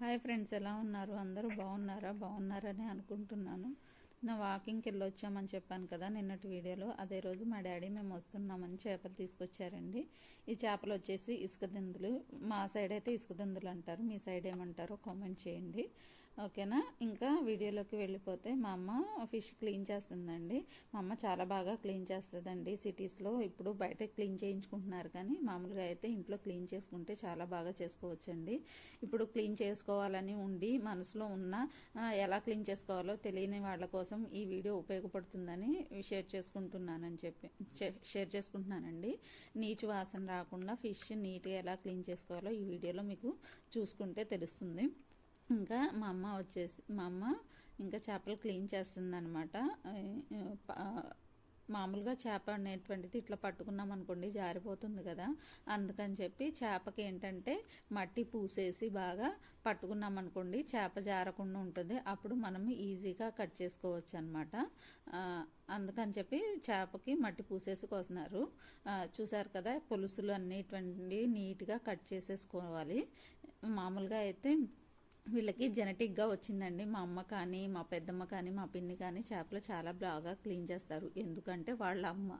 Hi friends ఎలా ఉన్నారు? అందరూ బాగున్నారా? బాగున్నారని అనుకుంటున్నాను. నా వాకింగ్కి వెళ్ళొచ్చామని చెప్పాను కదా నిన్నటి వీడియోలో. అదే రోజు మా డాడీ మేము వస్తున్నామని చేపలు తీసుకొచ్చారండి. ఈ చేపలు వచ్చేసి ఇసుక దిందులు. మా సైడ్ అయితే ఇసుక దిందులు అంటారు. మీ సైడ్ ఏమంటారో కామెంట్ చేయండి. ఓకేనా? ఇంకా వీడియోలోకి వెళ్ళిపోతే మా అమ్మ ఫిష్ క్లీన్ చేస్తుందండి. మా అమ్మ చాలా బాగా క్లీన్ చేస్తుందండి. సిటీస్లో ఇప్పుడు బయట క్లీన్ చేయించుకుంటున్నారు కానీ మామూలుగా అయితే ఇంట్లో క్లీన్ చేసుకుంటే చాలా బాగా చేసుకోవచ్చండి. ఇప్పుడు క్లీన్ చేసుకోవాలని ఉండి మనసులో ఉన్న ఎలా క్లీన్ చేసుకోవాలో తెలియని వాళ్ళ కోసం ఈ వీడియో ఉపయోగపడుతుందని షేర్ చేసుకుంటున్నానని చెప్పి షేర్ చేసుకుంటున్నానండి. నీచు వాసన రాకుండా ఫిష్ నీట్గా ఎలా క్లీన్ చేసుకోవాలో ఈ వీడియోలో మీకు చూసుకుంటే తెలుస్తుంది. ఇంకా మా అమ్మ వచ్చేసి మా అమ్మ ఇంకా చేపలు క్లీన్ చేస్తుందనమాట మామూలుగా చేప అనేటువంటిది ఇట్లా పట్టుకున్నాం అనుకోండి జారిపోతుంది కదా. అందుకని చెప్పి చేపకి ఏంటంటే మట్టి పూసేసి బాగా పట్టుకున్నాం అనుకోండి చేప జారకుండా ఉంటుంది. అప్పుడు మనం ఈజీగా కట్ చేసుకోవచ్చు అనమాట అందుకని చెప్పి చేపకి మట్టి పూసేసి కోస్తున్నారు. చూసారు కదా పులుసులు అన్నిటువంటి నీట్గా కట్ చేసేసుకోవాలి. మామూలుగా అయితే వీళ్ళకి జెనెటిక్గా వచ్చిందండి. మా అమ్మ కానీ మా పెద్దమ్మ కానీ మా పిన్ని కానీ చేపలు చాలా బాగా క్లీన్ చేస్తారు. ఎందుకంటే వాళ్ళ అమ్మ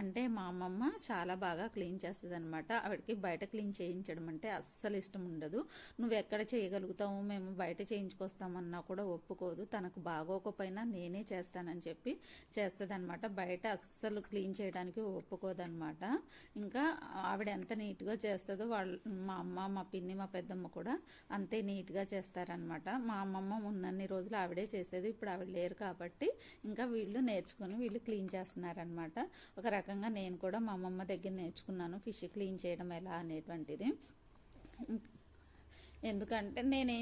అంటే మా అమ్మమ్మ చాలా బాగా క్లీన్ చేస్తుంది అనమాట ఆవిడకి బయట క్లీన్ చేయించడం అంటే అస్సలు ఇష్టం ఉండదు. నువ్వు ఎక్కడ చేయగలుగుతావు? మేము బయట చేయించుకొస్తామన్నా కూడా ఒప్పుకోదు. తనకు బాగోకపోయినా నేనే చేస్తానని చెప్పి చేస్తుంది అనమాట బయట అస్సలు క్లీన్ చేయడానికి ఒప్పుకోదనమాట ఇంకా ఆవిడ ఎంత నీట్గా చేస్తుందో వాళ్ళ మా అమ్మ మా పిన్ని మా పెద్దమ్మ కూడా అంతే నీట్గా చేస్తారనమాట మా అమ్మమ్మ ఉన్నన్ని రోజులు ఆవిడే చేసేది ఇప్పుడు ఆవిడ లేరు కాబట్టి ఇంకా వీళ్ళు నేర్చుకుని వీళ్ళు క్లీన్ చేస్తున్నారనమాట ఒక రకంగా నేను కూడా మా అమ్మమ్మ దగ్గర నేర్చుకున్నాను ఫిష్ క్లీన్ చేయడం ఎలా అనేటువంటిది. ఎందుకంటే నేను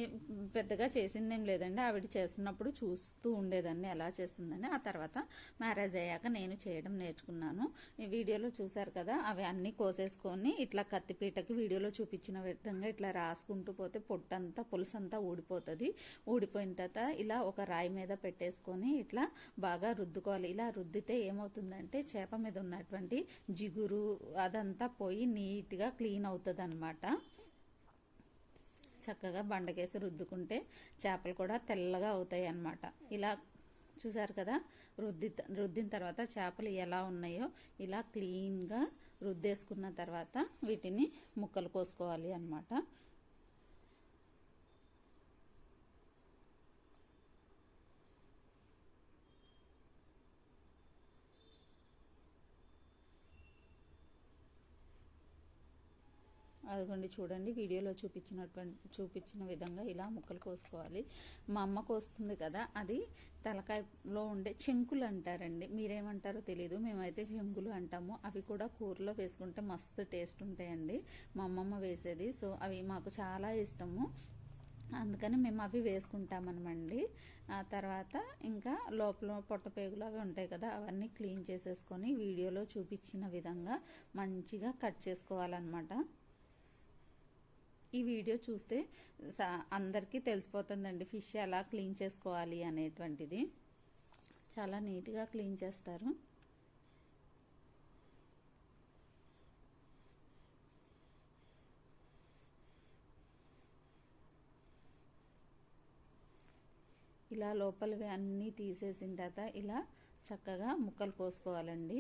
పెద్దగా చేసిందేం లేదండి. ఆవిడ చేస్తున్నప్పుడు చూస్తూ ఉండేదాన్ని ఎలా చేస్తుందని. ఆ తర్వాత మ్యారేజ్ అయ్యాక నేను చేయడం నేర్చుకున్నాను. ఈ వీడియోలో చూసారు కదా అవి అన్నీ కోసేసుకొని ఇట్లా కత్తిపీటకి వీడియోలో చూపించిన విధంగా ఇట్లా రాసుకుంటూ పోతే పొట్టంతా పులుసంతా ఊడిపోతుంది. ఊడిపోయిన తర్వాత ఇలా ఒక రాయి మీద పెట్టేసుకొని ఇట్లా బాగా రుద్దుకోవాలి. ఇలా రుద్దితే ఏమవుతుందంటే చేప మీద ఉన్నటువంటి జిగురు అదంతా పోయి నీట్గా క్లీన్ అవుతుంది చక్కగా బండకేసి రుద్దుకుంటే చేపలు కూడా తెల్లగా అవుతాయి అన్నమాట. ఇలా చూసారు కదా రుద్ది రుద్దిన తర్వాత చేపలు ఎలా ఉన్నాయో ఇలా క్లీన్గా రుద్దేసుకున్న తర్వాత వీటిని ముక్కలు కోసుకోవాలి అన్నమాట. అదిగోండి చూడండి వీడియోలో చూపించినటువంటి చూపించిన విధంగా ఇలా ముక్కలు కోసుకోవాలి. మా అమ్మ కోస్తుంది కదా అది తలకాయలో ఉండే చెంకులు అంటారండి. మీరేమంటారో తెలియదు మేమైతే చెంకులు అంటాము. అవి కూడా కూరలో వేసుకుంటే మస్తు టేస్ట్ ఉంటాయండి. మా అమ్మమ్మ వేసేది సో అవి మాకు చాలా ఇష్టము. అందుకని మేము అవి వేసుకుంటామనమండి. ఆ తర్వాత ఇంకా లోపల పొట్టపేగులు అవి ఉంటాయి కదా అవన్నీ క్లీన్ చేసేసుకొని వీడియోలో చూపించిన విధంగా మంచిగా కట్ చేసుకోవాలన్నమాట. ఈ వీడియో చూస్తే అందరికీ తెలిసిపోతుందండి ఫిష్ ఎలా క్లీన్ చేసుకోవాలి అనేటువంటిది. చాలా నీట్గా క్లీన్ చేస్తారు. ఇలా లోపలివి అన్నీ తీసేసిన తర్వాత ఇలా చక్కగా ముక్కలు కోసుకోవాలండి.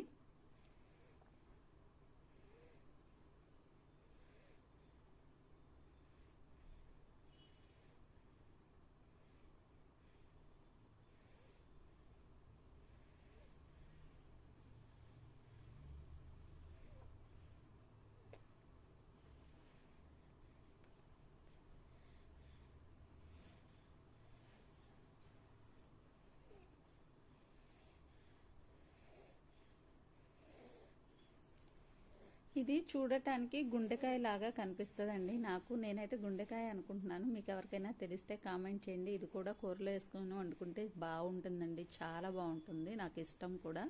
ఇది చూడటానికి గుండెకాయ లాగా కనిపిస్తుందండి. నాకు నేనైతే గుండెకాయ అనుకుంటున్నాను. మీకు ఎవరికైనా తెలిస్తే కామెంట్ చేయండి. ఇది కూడా కూరలో వేసుకొని వండుకుంటే బాగుంటుందండి. చాలా బాగుంటుంది. నాకు ఇష్టం కూడా.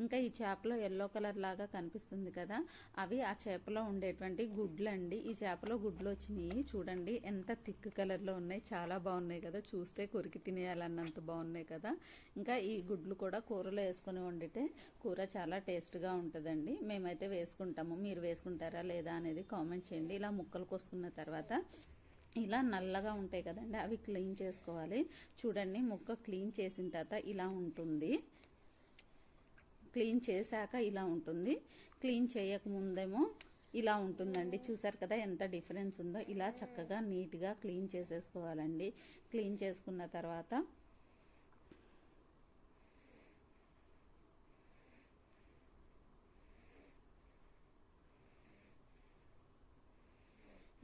ఇంకా ఈ చేపలో ఎల్లో కలర్ లాగా కనిపిస్తుంది కదా అవి ఆ చేపలో ఉండేటువంటి గుడ్లు అండి ఈ చేపలో గుడ్లు వచ్చినాయి. చూడండి ఎంత థిక్ కలర్లో ఉన్నాయి. చాలా బాగున్నాయి కదా. చూస్తే కొరికి తినేయాలన్నంత బాగున్నాయి కదా. ఇంకా ఈ గుడ్లు కూడా కూరలో వేసుకొని వండితే కూర చాలా టేస్ట్గా ఉంటుందండి. మేమైతే వేసుకుంటాము. మీరు వేసుకుంటారా లేదా అనేది కామెంట్ చేయండి. ఇలా ముక్కలు కోసుకున్న తర్వాత ఇలా నల్లగా ఉంటాయి కదండి అవి క్లీన్ చేసుకోవాలి. చూడండి ముక్క క్లీన్ చేసిన తర్వాత ఇలా ఉంటుంది. క్లీన్ చేశాక ఇలా ఉంటుంది. క్లీన్ చేయక ముందేమో ఇలా ఉంటుందండి. చూసారు కదా ఎంత డిఫరెన్స్ ఉందో. ఇలా చక్కగా నీట్గా క్లీన్ చేసేసుకోవాలండి. క్లీన్ చేసుకున్న తర్వాత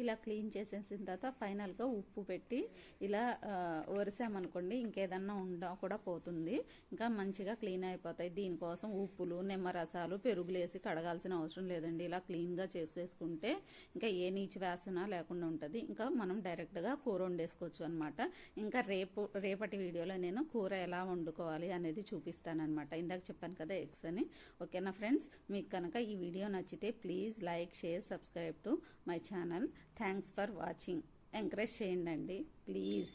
ఇలా క్లీన్ చేసేసిన తర్వాత ఫైనల్గా ఉప్పు పెట్టి ఇలా వరిసామనుకోండి ఒరిసామనుకోండి ఇంకేదన్నా ఉండా కూడా పోతుంది. ఇంకా మంచిగా క్లీన్ అయిపోతాయి. దీనికోసం ఉప్పులు నిమ్మరసాలు పెరుగులేసి కడగాల్సిన అవసరం లేదండి. ఇలా క్లీన్గా చేసేసుకుంటే ఇంకా ఏ నీచి వాసన లేకుండా ఉంటుంది. ఇంకా మనం డైరెక్ట్గా కూర వండేసుకోవచ్చు అనమాట ఇంకా రేపు రేపటి వీడియోలో నేను కూర ఎలా వండుకోవాలి అనేది చూపిస్తానమాట ఇందాక చెప్పాను కదా ఎగ్స్ అని. ఓకేనా ఫ్రెండ్స్? మీకు కనుక ఈ వీడియో నచ్చితే please like share subscribe to my channel. Thanks for watching encourage చేయండి అండి. ప్లీజ్